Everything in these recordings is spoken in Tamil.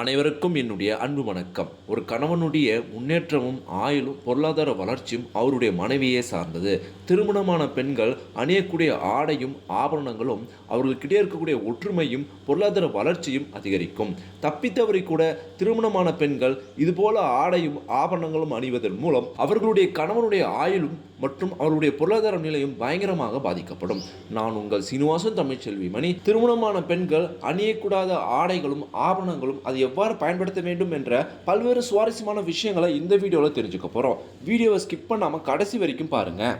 அனைவருக்கும் என்னுடைய அன்பு வணக்கம். ஒரு கணவனுடைய முன்னேற்றமும் ஆயுளும் பொருளாதார வளர்ச்சியும் அவருடைய மனைவியே சார்ந்தது. திருமணமான பெண்கள் அணியக்கூடிய ஆடையும் ஆபரணங்களும் அவர்களுக்கிட்டே இருக்கக்கூடிய ஒற்றுமையும் பொருளாதார வளர்ச்சியும் அதிகரிக்கும். தப்பித்தவரை கூட திருமணமான பெண்கள் இதுபோல ஆடையும் ஆபரணங்களும் அணிவதன் மூலம் அவர்களுடைய கணவனுடைய ஆயுளும் மற்றும் அவருடைய பொருளாதார நிலையும் பயங்கரமாக பாதிக்கப்படும். நான் உங்கள் சீனிவாசன் தமிழ்ச்செல்வி மணி திருமணமான பெண்கள் அணியக்கூடாத ஆடைகளும் ஆபரணங்களும் அது எவ்வாறு பயன்படுத்த வேண்டும் என்ற பல்வேறு சுவாரஸ்யமான விஷயங்களை இந்த வீடியோவில் தெரிஞ்சுக்க போகிறோம் வீடியோவை ஸ்கிப் பண்ணாமல் கடைசி வரைக்கும் பாருங்கள்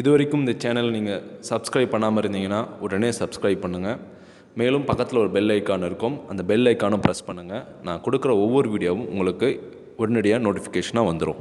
இது வரைக்கும் இந்த சேனல் நீங்கள் சப்ஸ்கிரைப் பண்ணாமல் இருந்தீங்கன்னா உடனே சப்ஸ்கிரைப் பண்ணுங்கள் மேலும் பக்கத்தில் ஒரு பெல் ஐக்கான் இருக்கும். அந்த பெல் ஐக்கானும் ப்ரெஸ் பண்ணுங்கள் நான் கொடுக்குற ஒவ்வொரு வீடியோவும் உங்களுக்கு உடனடியாக நோட்டிஃபிகேஷனாக வந்துடும்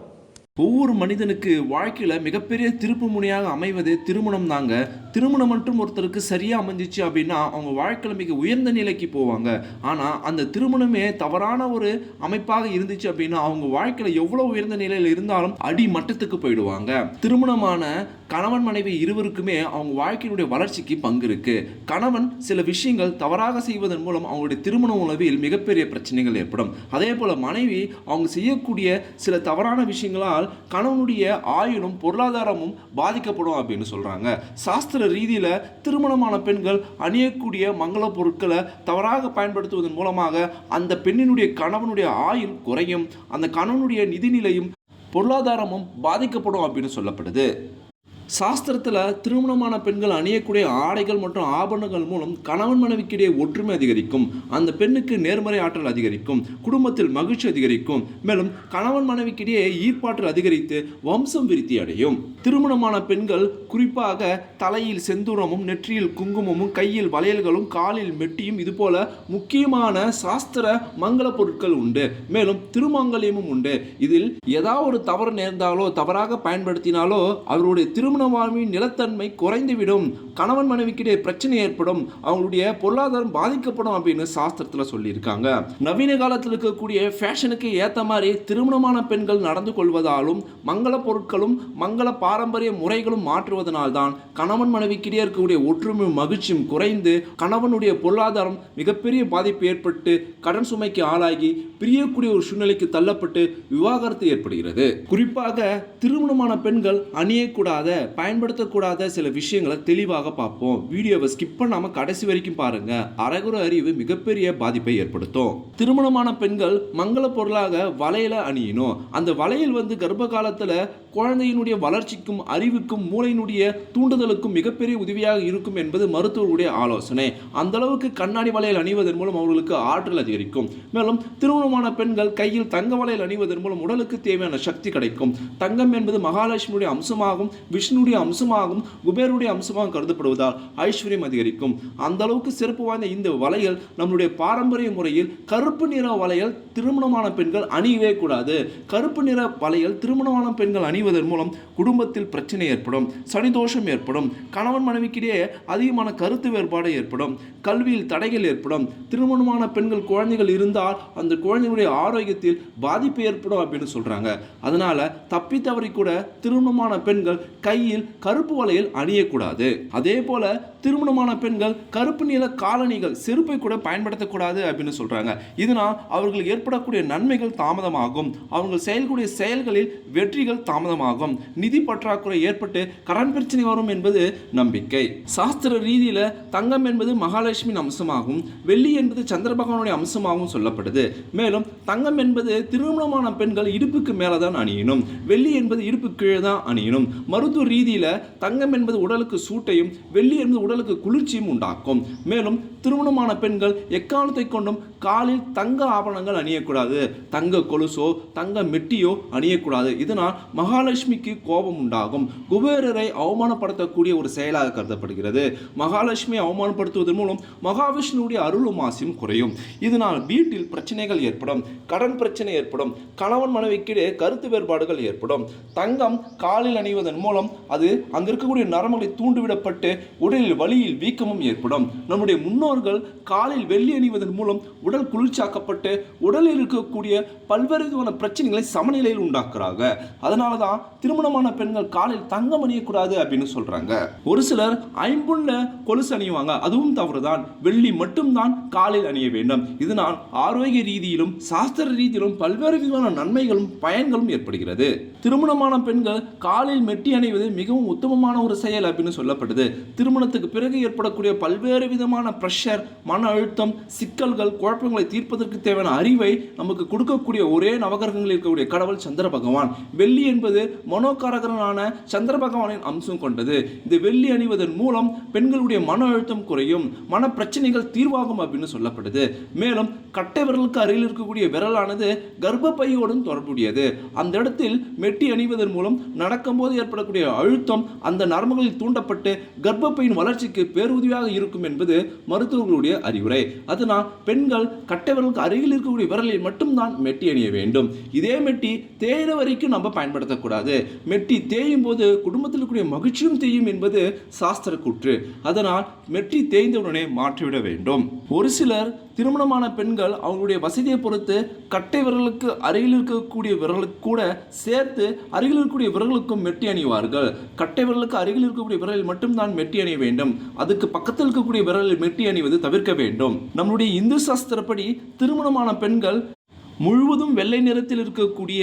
ஒவ்வொரு மனிதனுக்கு வாழ்க்கையில் மிகப்பெரிய திருப்பு முனையாக அமைவது திருமணம் தாங்க. திருமணம் மட்டும் ஒருத்தருக்கு சரியாக அமைஞ்சிச்சு அப்படின்னா அவங்க வாழ்க்கையில் மிக உயர்ந்த நிலைக்கு போவாங்க. ஆனால் அந்த திருமணமே தவறான ஒரு அமைப்பாக இருந்துச்சு அப்படின்னா அவங்க வாழ்க்கையில் எவ்வளோ உயர்ந்த நிலையில் இருந்தாலும் அடி மட்டத்துக்கு போயிடுவாங்க. திருமணமான கணவன் மனைவி இருவருக்குமே அவங்க வாழ்க்கையினுடைய வளர்ச்சிக்கு பங்கு இருக்கு. கணவன் சில விஷயங்கள் தவறாக செய்வதன் மூலம் அவங்களுடைய திருமண உணவில் மிகப்பெரிய பிரச்சனைகள் ஏற்படும். அதே போல் மனைவி அவங்க செய்யக்கூடிய சில தவறான விஷயங்களால் கணவனுடைய ஆயுளும் பொருளாதாரமும் பாதிக்கப்படும் அப்படின்னு சொல்றாங்க. சாஸ்திர ரீதியில திருமணமான பெண்கள் அணியக்கூடிய மங்கள பொருட்களை தவறாக பயன்படுத்துவதன் மூலமாக அந்த பெண்ணினுடைய கணவனுடைய ஆயுள் குறையும். அந்த கணவனுடைய நிதிநிலையும் பொருளாதாரமும் பாதிக்கப்படும் அப்படின்னு சொல்லப்படுது. சாஸ்திரத்தில் திருமணமான பெண்கள் அணியக்கூடிய ஆடைகள் மற்றும் ஆபரணங்கள் மூலம் கணவன் மனைவிக்கிடையே ஒற்றுமை அதிகரிக்கும். அந்த பெண்ணுக்கு நேர்மறை ஆற்றல் அதிகரிக்கும். குடும்பத்தில் மகிழ்ச்சி அதிகரிக்கும். மேலும் கணவன் மனைவிக்கிடையே ஈர்ப்பாற்றல் அதிகரித்து வம்சம் விருத்தி அடையும். திருமணமான பெண்கள் குறிப்பாக தலையில் செந்தூரமும் நெற்றியில் குங்குமமும் கையில் வளையல்களும் காலில் மெட்டியும் இதுபோல முக்கியமான சாஸ்திர மங்கள பொருட்கள் உண்டு. மேலும் திருமங்கல்யமும் உண்டு. இதில் ஏதாவது ஒரு தவறு நேர்ந்தாலோ தவறாக பயன்படுத்தினாலோ அவருடைய திருமண வாழ்வின் நிலத்தன்மை குறைந்துவிடும். கணவன் மனைவிக்கிடையே பிரச்சனை ஏற்படும். அவங்களுடைய பொருளாதாரம் பாதிக்கப்படும் அப்படின்னு சாஸ்திரத்தில் சொல்லியிருக்காங்க. நவீன காலத்தில் இருக்கக்கூடிய ஃபேஷனுக்கு ஏற்ற மாதிரி திருமணமான பெண்கள் நடந்து கொள்வதாலும் மங்கள பொருட்களும் மங்கள பாரம்பரிய முறைகளும் மாற்றுவதனால்தான் கணவன் மனைவிக்கிடையே இருக்கக்கூடிய ஒற்றுமையும் மகிழ்ச்சியும் குறைந்து கணவனுடைய பொருளாதாரம் மிகப்பெரிய பாதிப்பு ஏற்பட்டு கடன் சுமைக்கு ஆளாகி பிரியக்கூடிய ஒரு சூழ்நிலைக்கு தள்ளப்பட்டு விவாகரத்து ஏற்படுகிறது. குறிப்பாக திருமணமான பெண்கள் அணியக்கூடாத பயன்படுத்தக்கூடாத சில விஷயங்களை தெளிவாக பார்ப்போம். வீடியோவை ஸ்கிப் பண்ணாமல் கடைசி வரைக்கும் பாருங்க. அரைகுற அறிவு மிகப்பெரிய பாதிப்பை ஏற்படுத்தும். திருமணமான பெண்கள் மங்கள பொருளாக வளையல அணியணும். அந்த வளையல் வந்து கர்ப்ப காலத்தில் குழந்தையினுடைய வளர்ச்சிக்கும் அறிவுக்கும் மூளையினுடைய தூண்டுதலுக்கும் மிகப்பெரிய உதவியாக இருக்கும் என்பது மருத்துவருடைய ஆலோசனை. அந்த அளவுக்கு கண்ணாடி வளையல் அணிவதன் மூலம் அவர்களுக்கு ஆற்றல் அதிகரிக்கும். மேலும் திருமணமான பெண்கள் கையில் தங்க வளையல் அணிவதன் மூலம் உடலுக்கு தேவையான சக்தி கிடைக்கும். தங்கம் என்பது மகாலட்சுமியுடைய அம்சமாகவும் விஷ்ணுடைய அம்சமாகவும் குபேருடைய அம்சமாகவும் கருதப்படுவதால் ஐஸ்வர்யம் அதிகரிக்கும். அந்த அளவுக்கு சிறப்பு வாய்ந்த இந்த வளையல் நம்மளுடைய பாரம்பரிய முறையில் கருப்பு நிற வளையல் திருமணமான பெண்கள் அணியவே கூடாது. கருப்பு நிற வளையல் திருமணமான பெண்கள் செய்வதன் மூலம் குடும்பத்தில் பிரச்சனை ஏற்படும் சனிதோஷம் ஏற்படும் கணவன் மனைவிக்கிடையே அதிகமான கருத்து வேறுபாடு ஏற்படும் கல்வியில் தடைகள் ஏற்படும் திருமணமான பெண்கள் குழந்தைகள் இருந்தால் அந்த குழந்தைகளுடைய ஆரோக்கியத்தில் பாதிப்பு ஏற்படும் அப்படின்னு சொல்கிறாங்க அதனால தப்பி தவறி கூட திருமணமான பெண்கள் கையில் கருப்பு வலையில் அணியக்கூடாது. அதே போல திருமணமான பெண்கள் கருப்பு நிற காலணிகள் செருப்பை கூட பயன்படுத்தக்கூடாது அப்படின்னு சொல்கிறாங்க இதனால் அவர்களுக்கு ஏற்படக்கூடிய நன்மைகள் தாமதமாகும். அவர்கள் செயல்கூடிய செயல்களில் வெற்றிகள் தாமதமாகும். நிதி பற்றாக்குறை ஏற்பட்டு கடன் பிரச்சனை வரும் என்பது நம்பிக்கை. சாஸ்திர ரீதியில் தங்கம் என்பது மகாலட்சுமியின் அம்சமாகும். வெள்ளி என்பது சந்திர பகவானுடைய அம்சமாகவும் சொல்லப்படுது. மேலும் தங்கம் என்பது திருமணமான பெண்கள் இடுப்புக்கு மேலே தான் அணியணும். வெள்ளி என்பது இடுப்பு கீழே தான் அணியணும். மருத்துவ ரீதியில் தங்கம் என்பது உடலுக்கு சூட்டையும் வெள்ளி என்பது உடல் உடலுக்கு குளிர்ச்சியும் உண்டாக்கும். மேலும் திருமணமான பெண்கள் எக்காலத்தை கொண்டும் காலில் தங்க ஆபரணங்கள் அணியக்கூடாது. தங்க கொலுசோ தங்க மெட்டியோ அணியக்கூடாது. இதனால் மகாலட்சுமிக்கு கோபம் உண்டாகும். குபேரரை அவமானப்படுத்தக்கூடிய ஒரு செயலாக கருதப்படுகிறது. மகாலட்சுமியை அவமானப்படுத்துவதன் மூலம் மகாவிஷ்ணுவுடைய அருளும் ஆசையும் குறையும். இதனால் வீட்டில் பிரச்சனைகள் ஏற்படும். கடன் பிரச்சனை ஏற்படும். கணவன் மனைவிக்கிடையே கருத்து வேறுபாடுகள் ஏற்படும். தங்கம் காலில் அணிவதன் மூலம் அது அங்கிருக்கக்கூடிய இருக்கக்கூடிய நரம்புகளை தூண்டிவிடப்பட்டு உடலில் வலியில் வீக்கமும் ஏற்படும். நம்முடைய முன்னோர்கள் காலில் வெள்ளி அணிவதன் மூலம் உடல் குளிர்ச்சியாக்கப்பட்டு உடலில் இருக்கக்கூடிய பல்வேறு விதமான பிரச்சனைகளை சமநிலையில் உண்டாக்குறாங்க. அதனால தான் திருமணமான பெண்கள் காலில் தங்கம் அணியக்கூடாது அப்படின்னு சொல்றாங்க. ஒரு சிலர் ஐம்புள்ள கொலுசு அணியுவாங்க அதுவும் தவறுதான். வெள்ளி மட்டும்தான் காலில் அணிய வேண்டும். இதனால் ஆரோக்கிய ரீதியிலும் சாஸ்திர ரீதியிலும் பல்வேறு விதமான நன்மைகளும் பயன்களும் ஏற்படுகிறது. திருமணமான பெண்கள் காலில் மெட்டி அணிவது மிகவும் உத்தமமான ஒரு செயல் அப்படின்னு சொல்லப்படுது. திருமணத்துக்கு பிறகு ஏற்படக்கூடிய பல்வேறு விதமான ப்ரெஷர் மன அழுத்தம் சிக்கல்கள் குழப்பங்களை தீர்ப்பதற்கு தேவையான அறிவை நமக்கு கொடுக்கக்கூடிய ஒரே நவகிரகங்களில் இருக்கக்கூடிய கடவுள் சந்திர பகவான். வெள்ளி என்பது மனோகாரகரனான சந்திர பகவானின் அம்சம் கொண்டது. இந்த வெள்ளி அணிவதன் மூலம் பெண்களுடைய மன அழுத்தம் குறையும் மன பிரச்சனைகள் தீர்வாகும் அப்படின்னு சொல்லப்படுது. மேலும் கட்டை விரலுக்கு அருகில் இருக்கக்கூடிய விரலானது கர்ப்பப்பையோடும் தொடர்புடையது. அந்த இடத்தில் மெட்டி அணிவதன் மூலம் நடக்கும்போது ஏற்படக்கூடிய அழுத்தம் அந்த நரம்புகளில் தூண்டப்பட்டு கர்ப்பப்பையின் வளர்ச்சிக்கு பேருதவியாக இருக்கும் என்பது மருத்துவர்களுடைய அறிவுரை. அதனால் பெண்கள் கட்டை விரலுக்கு அருகில் இருக்கக்கூடிய விரலில் மட்டும்தான் மெட்டி அணிய வேண்டும். இதே மெட்டி தேயிற வரைக்கும் நம்ம பயன்படுத்தக்கூடாது. மெட்டி தேயும் போது குடும்பத்தில் இருக்கக்கூடிய மகிழ்ச்சியும் தேயும் என்பது சாஸ்திர கூற்று. அதனால் மெட்டி தேய்ந்தவுடனே மாற்றிவிட வேண்டும். ஒரு சிலர் திருமணமான பெண்கள் அவங்களுடைய வசதியை பொறுத்து கட்டை விரலுக்கு அருகில் இருக்கக்கூடிய விரலுக்கு கூட சேர்த்து அருகில் இருக்கக்கூடிய விரலுக்கும் மெட்டி அணிவார்கள். கட்டை விரலுக்கு அருகில் இருக்கக்கூடிய விரலில் மட்டும்தான் மெட்டி அணிய வேண்டும். அதுக்கு பக்கத்தில் இருக்கக்கூடிய விரலில் மெட்டி அணிவது தவிர்க்க வேண்டும். நம்முடைய இந்து சாஸ்திரப்படி திருமணமான பெண்கள் முழுவதும் வெள்ளை நிறத்தில் இருக்கக்கூடிய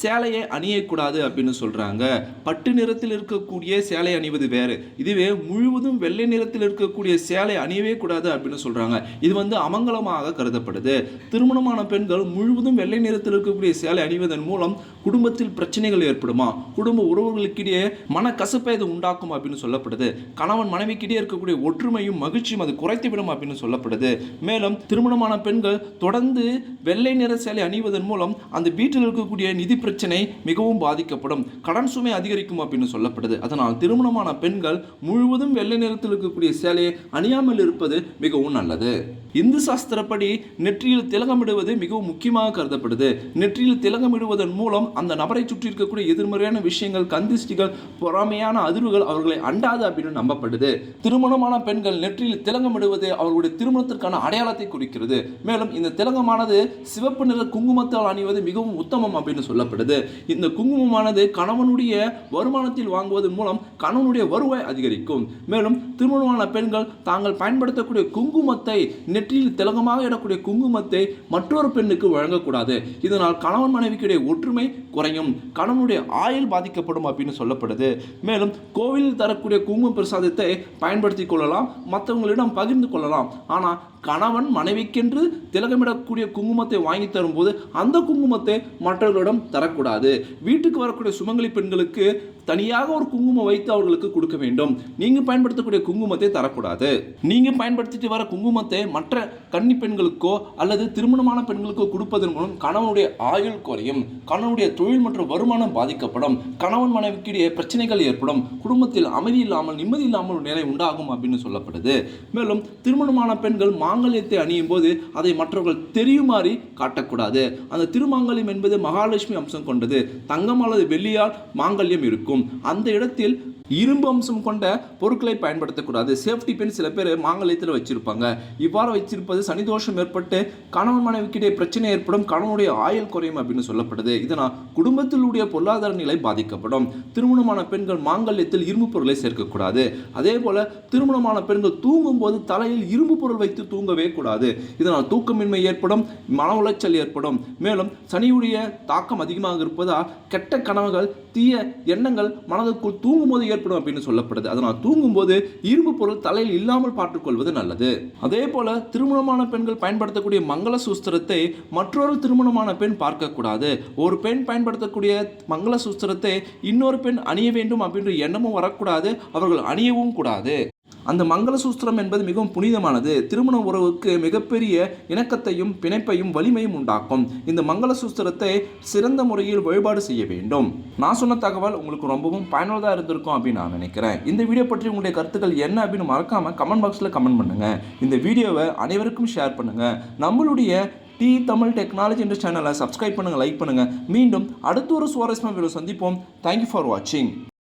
சேலையை அணியக்கூடாது அப்படின்னு சொல்கிறாங்க பட்டு நிறத்தில் இருக்கக்கூடிய சேலை அணிவது வேறு. இதுவே முழுவதும் வெள்ளை நிறத்தில் இருக்கக்கூடிய சேலை அணியவே கூடாது அப்படின்னு சொல்கிறாங்க இது வந்து அமங்கலமாக கருதப்படுது. திருமணமான பெண்கள் முழுவதும் வெள்ளை நிறத்தில் இருக்கக்கூடிய சேலை அணிவதன் மூலம் குடும்பத்தில் பிரச்சனைகள் ஏற்படுமா? குடும்ப உறவுகளுக்கிடையே மனக்கசப்பை இது உண்டாக்கும் அப்படின்னு சொல்லப்படுது. கணவன் மனைவிக்கிடையே இருக்கக்கூடிய ஒற்றுமையும் மகிழ்ச்சியும் அது குறைத்துவிடும் அப்படின்னு சொல்லப்படுது. மேலும் திருமணமான பெண்கள் தொடர்ந்து வெள்ளை நிற சேலை அணிவதன் மூலம் அந்த வீட்டில் இருக்கக்கூடிய நிதி பிரச்சனை மிகவும் பாதிக்கப்படும். கடன் சுமை அதிகரிக்கும் அப்படின்னு சொல்லப்படுது. அதனால் திருமணமான பெண்கள் முழுவதும் வெள்ளை நிறத்தில் இருக்கக்கூடிய சேலையை அணியாமல் இருப்பது மிகவும் நல்லது. இந்து சாஸ்திரப்படி நெற்றியில் திலகமிடுவது மிகவும் முக்கியமாக கருதப்படுது. நெற்றியில் திலகமிடுவதன் மூலம் அந்த நபரை சுற்றி இருக்கக்கூடிய எதிர்மறையான விஷயங்கள் கந்திஷ்டிகள் பொறாமையான அதிர்வுகள் அவர்களை அண்டாது அப்படின்னு நம்பப்படுது. திருமணமான பெண்கள் நெற்றியில் திலகமிடுவது அவர்களுடைய திருமணத்திற்கான அடையாளத்தை குறிக்கிறது. மேலும் இந்த திலகமானது சிவப்பு நிற குங்குமத்தால் அணிவது மிகவும் உத்தமம் அப்படின்னு சொல்லப்படுது. இந்த குங்குமமானது கணவனுடைய வருமானத்தில் வாங்குவதன் மூலம் கணவனுடைய வருவாய் அதிகரிக்கும். மேலும் திருமணமான பெண்கள் தாங்கள் பயன்படுத்தக்கூடிய குங்குமத்தை நெற்றியில் திலகமாக இடக்கூடிய குங்குமத்தை மற்றொரு பெண்ணுக்கு வழங்கக்கூடாது. இதனால் கணவன் மனைவிக்கிடையே ஒற்றுமை குறையும். கணவனுடைய ஆயுள் பாதிக்கப்படும் அப்படின்னு சொல்லப்படுது. மேலும் கோவிலில் தரக்கூடிய குங்கும பிரசாதத்தை பயன்படுத்தி கொள்ளலாம். மற்றவங்களிடம் பகிர்ந்து கொள்ளலாம். ஆனால் கணவன் மனைவிக்கென்று திலகமிடக்கூடிய குங்குமத்தை வாங்கி தரும்போது அந்த குங்குமத்தை மற்றவர்களிடம் தரக்கூடாது. வீட்டுக்கு வரக்கூடிய சுமங்கலி பெண்களுக்கு தனியாக ஒரு குங்குமம் வைத்து அவர்களுக்கு கொடுக்க வேண்டும். நீங்கள் பயன்படுத்தக்கூடிய குங்குமத்தை தரக்கூடாது. நீங்கள் பயன்படுத்திட்டு வர குங்குமத்தை மற்ற கன்னி பெண்களுக்கோ அல்லது திருமணமான பெண்களுக்கோ கொடுப்பதன் மூலம் கணவனுடைய ஆயுள் குறையும். கணவனுடைய தொழில் மற்றும் வருமானம் பாதிக்கப்படும். கணவன் மனைவிக்கிடையே பிரச்சனைகள் ஏற்படும். குடும்பத்தில் அமைதி இல்லாமல் நிம்மதி இல்லாமல் ஒரு நிலை உண்டாகும் அப்படின்னு சொல்லப்படுது. மேலும் திருமணமான பெண்கள் மாங்கல்யத்தை அணியும் போது அதை மற்றவர்கள் தெரியுமாறி காட்டக்கூடாது. அந்த திருமாங்கல்யம் என்பது மகாலட்சுமி அம்சம் கொண்டது. தங்கம் அல்லது வெள்ளியால் மாங்கல்யம் இருக்கும். அந்த இடத்தில் இரும்பு அம்சம் கொண்ட பொருட்களை பயன்படுத்தக்கூடாது. சேஃப்டி பென் சில பேர் மாங்கல்யத்தில் வச்சிருப்பாங்க. இவ்வாறு வச்சிருப்பது சனிதோஷம் ஏற்பட்டு கணவன் மனைவிக்கிடையே பிரச்சனை ஏற்படும். கணவனுடைய ஆயுள் குறையும் அப்படின்னு சொல்லப்படுது. இதனால் குடும்பத்திலுடைய பொருளாதார நிலை பாதிக்கப்படும். திருமணமான பெண்கள் மாங்கல்யத்தில் இரும்பு பொருளை சேர்க்கக்கூடாது. அதே போல திருமணமான பெண்கள் தூங்கும் போது தலையில் இரும்பு பொருள் வைத்து தூங்கவே கூடாது. இதனால் தூக்கமின்மை ஏற்படும் மன உளைச்சல் ஏற்படும். மேலும் சனியுடைய தாக்கம் அதிகமாக இருப்பதால் கெட்ட கனவுகள் தீய எண்ணங்கள் மனதுக்குள் தூங்கும்போது ஏற்படும் அப்படின்னு சொல்லப்படுது. அதனால் தூங்கும்போது இரும்பு பொருள் தலையில் இல்லாமல் பார்த்துக்கொள்வது நல்லது. அதே போல திருமணமான பெண்கள் பயன்படுத்தக்கூடிய மங்கள சூஸ்திரத்தை மற்றொரு திருமணமான பெண் பார்க்கக்கூடாது. ஒரு பெண் பயன்படுத்தக்கூடிய மங்கள சூஸ்திரத்தை இன்னொரு பெண் அணிய வேண்டும் அப்படின்ற எண்ணமும் வரக்கூடாது. அவர்கள் அணியவும் கூடாது. அந்த மங்களசூஸ்திரம் என்பது மிகவும் புனிதமானது. திருமண உறவுக்கு மிகப்பெரிய இணக்கத்தையும் பிணைப்பையும் வலிமையும் உண்டாக்கும். இந்த மங்களசூஸ்திரத்தை சிறந்த முறையில் வழிபாடு செய்ய வேண்டும். நான் சொன்ன தகவல் உங்களுக்கு ரொம்பவும் பயனுள்ளதாக இருந்திருக்கும் அப்படின்னு நான் நினைக்கிறேன். இந்த வீடியோ பற்றி உங்களுடைய கருத்துக்கள் என்ன அப்படின்னு மறக்காமல் கமெண்ட் பாக்ஸில் கமெண்ட் பண்ணுங்கள் இந்த வீடியோவை அனைவருக்கும் ஷேர் பண்ணுங்கள் நம்மளுடைய டி தமிழ் டெக்னாலஜி என்ற சேனலை சப்ஸ்கிரைப் பண்ணுங்கள் லைக் பண்ணுங்கள் மீண்டும் அடுத்த ஒரு சுவாரஸ்யமாக சந்திப்போம். தேங்க்யூ ஃபார் வாட்சிங்